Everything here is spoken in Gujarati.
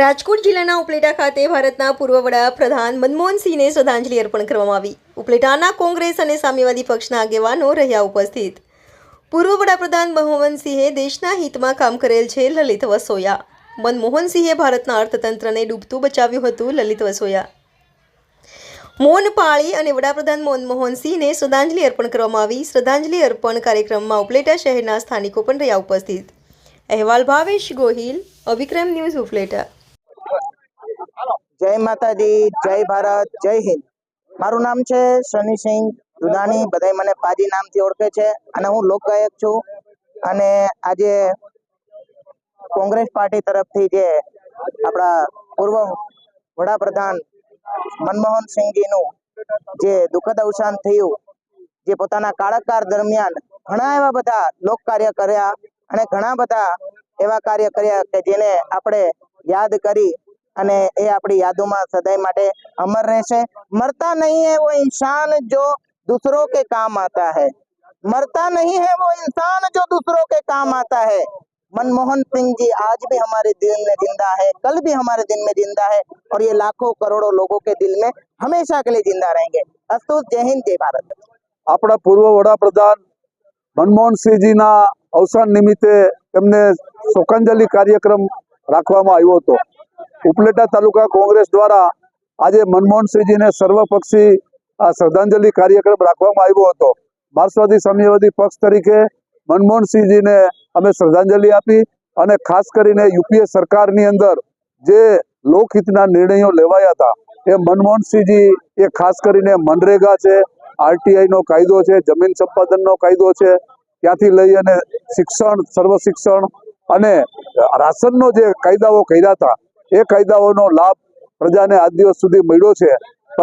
રાજકોટ જિલ્લાના ઉપલેટા ખાતે ભારતના પૂર્વ વડાપ્રધાન મનમોહનસિંહને શ્રદ્ધાંજલિ અર્પણ કરવામાં આવી. ઉપલેટાના કોંગ્રેસ અને સામ્યવાદી પક્ષના આગેવાનો રહ્યા ઉપસ્થિત. પૂર્વ વડાપ્રધાન મનમોહનસિંહે દેશના હિતમાં કામ કરેલ છે લલિત વસોયા. મનમોહનસિંહે ભારતના અર્થતંત્રને ડૂબતું બચાવ્યું હતું લલિત વસોયા. મૌન પાળી અને વડાપ્રધાન મનમોહન સિંહને શ્રદ્ધાંજલિ અર્પણ કરવામાં આવી. શ્રદ્ધાંજલિ અર્પણ કાર્યક્રમમાં ઉપલેટા શહેરના સ્થાનિકો પણ રહ્યા ઉપસ્થિત. અહેવાલ ભાવેશ ગોહિલ અવિક્રમ ન્યૂઝ ઉપલેટા. જય માતાજી, જય ભારત, જય હિન્દ. મારું નામ છે શનિસિંહ દુધાણી બધાય મને પાજી નામથી ઓળખે છે અને હું લોકગાયક છું. અને આજે કોંગ્રેસ પાર્ટી તરફથી જે આપણા પૂર્વ વડાપ્રધાન મનમોહન સિંહજીનું જે દુઃખદ અવસાન થયું, જે પોતાના કાળાકાર દરમિયાન ઘણા એવા બધા લોક કાર્ય કર્યા. અને ઘણા બધા એવા કાર્ય કર્યા કે જેને આપણે યાદ કરી અને એ આપણી યાદોમાં સદાય માટે અમર રહેશે મરતા નહીં है वो इंसान जो दूसरों के काम आता है मरता नहीं है वो इंसान जो दूसरों के काम आता है मनमोहन सिंह जी आज भी हमारे दिल में जिंदा है कल भी हमारे दिल में जिंदा है और ये लाखों करोड़ों लोगों के दिल में हमेशा के लिए जिंदा रहेंगे अस्तु जय हिंद जय भारत આપણા પૂર્વ વડાપ્રધાન મનમોહનસિંહજીના અવસાન નિમિત્તે એમને શોકાંજલિ કાર્યક્રમ રાખવામાં આવ્યો હતો. ઉપલેટા તાલુકા કોંગ્રેસ દ્વારા આજે મનમોહનસિંહજીને સર્વપક્ષી શ્રદ્ધાંજલિ કાર્યક્રમ રાખવામાં આવ્યો હતો. માર્ક્સવાદી સામ્યવાદી પક્ષ તરીકે મનમોહનસિંહજીને અમે શ્રદ્ધાંજલિ આપી અને ખાસ કરીને યુપીએ સરકારની અંદર જે લોકહિતના નિર્ણયો લેવાયા હતા, એ મનમોહનસિંહજી, એ ખાસ કરીને મનરેગા છે આરટીઆઈ નો કાયદો છે, જમીન સંપાદનનો કાયદો છે ત્યાંથી લઈ અને શિક્ષણ, સર્વ શિક્ષણ અને રાશનનો જે કાયદાઓ કર્યા હતા, એ કાયદાઓનો લાભ પ્રજાને આજ દિવસ સુધી મળ્યો છે.